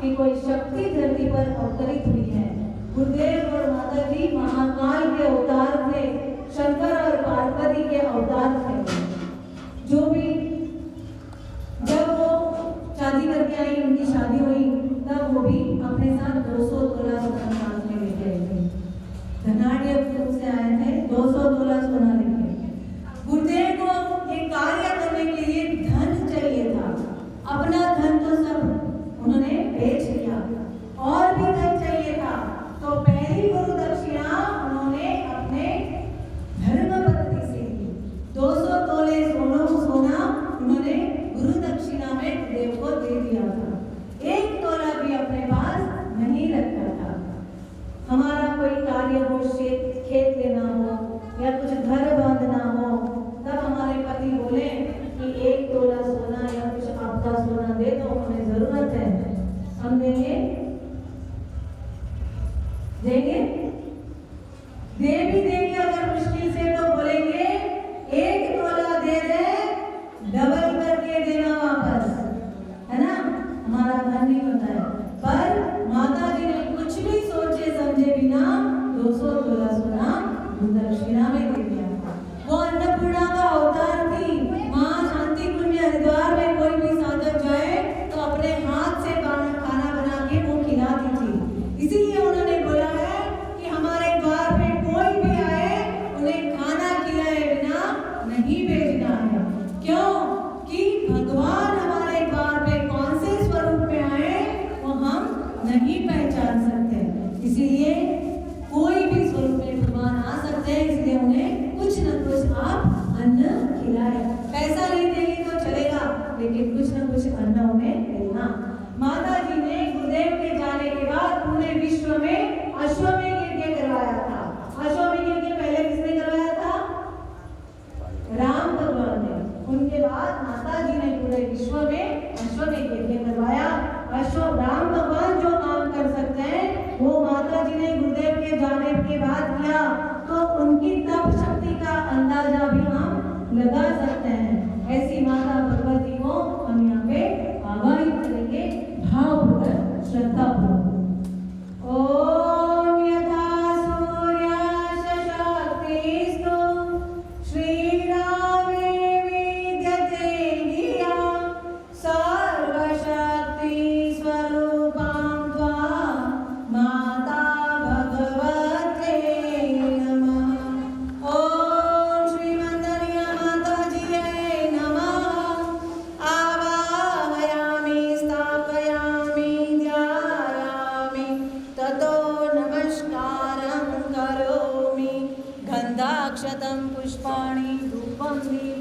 की कोई शक्ति धरती पर अवतरित हुई है। गुरुदेव और माता जी महाकाल के अवतार थे, शंकर और पार्वती के अवतार थे। जो भी जब वो शादी करके आई, उनकी शादी हुई देंगे? देवी देवी लगा सकते हैं। ऐसी me.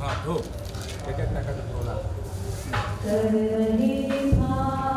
Aduh, kita akan berulang. Terlihat.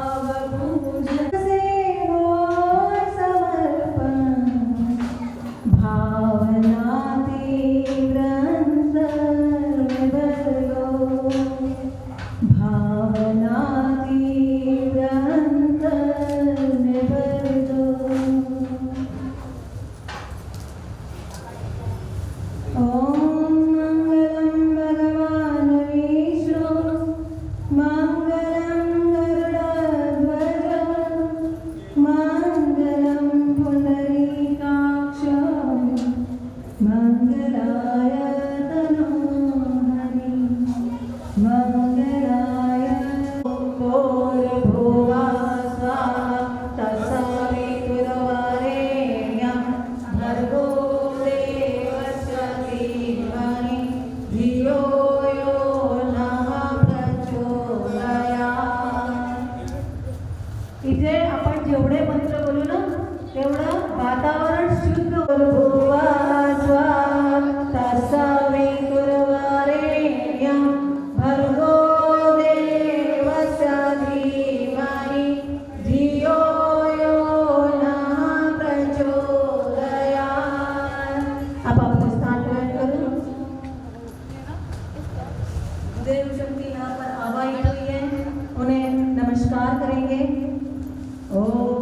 करेंगे। ओम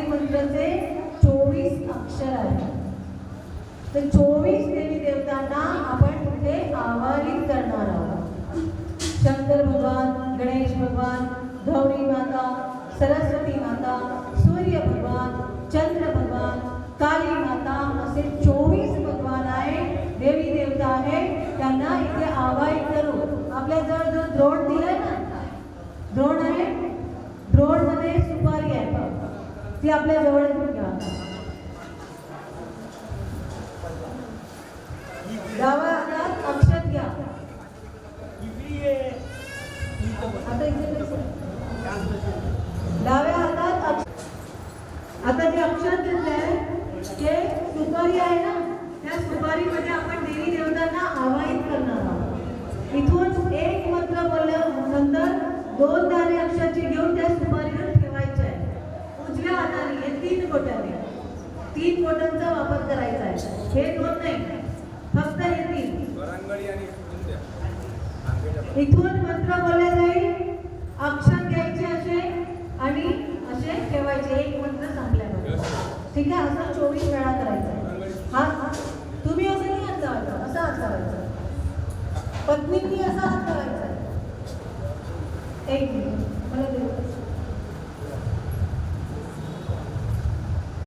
देवी मंत्राचे चोवीस अक्षर आहेत. तर चोवीस देवी देवतांना आपण तिथे आवाहित करणार आहोत. शंकर भगवान गणेश भगवान गौरी माता सरस्वती माता सूर्य भगवान चंद्र भगवान काली माता असे चोवीस भगवान आहे देवी देवता आहे त्यांना इथे आवाहित करू आपल्या जवळ जो द्रोण दिलाय ना द्रोण आहे द्रोणमध्ये सुपारी आहे बघ. ती आपल्या जवळ घ्या डाव्या हातात अक्षत घ्या. आता डाव्या हातात आता जे अक्षर घेतलंय ते सुपारी आहे ना? त्या सुपारीमध्ये आपण देवी देवतांना आवाहित करणार आहोत. इथून एक मंत्र बोलल्यानंतर दोन दाणे अक्षरची घेऊन त्या सुपारीवर ठेवायचे आहे उजव्या हाताने हे तीन बोटाने तीन बोटांचा वापर करायचा आहे. हे दोन नाही. फक्त हे तीन. इथून मंत्र बोलले जाईल. अक्षर घ्यायचे असे आणि असे ठेवायचे. एक मंत्र संपल्यानंतर ठीक आहे? असं चोवीस वेळा करायचं हा हा. तुम्ही असं नाही हात लावायचं असं हात लावायचं पत्नींनी असा हात लावायचा एक मिनिट. मला.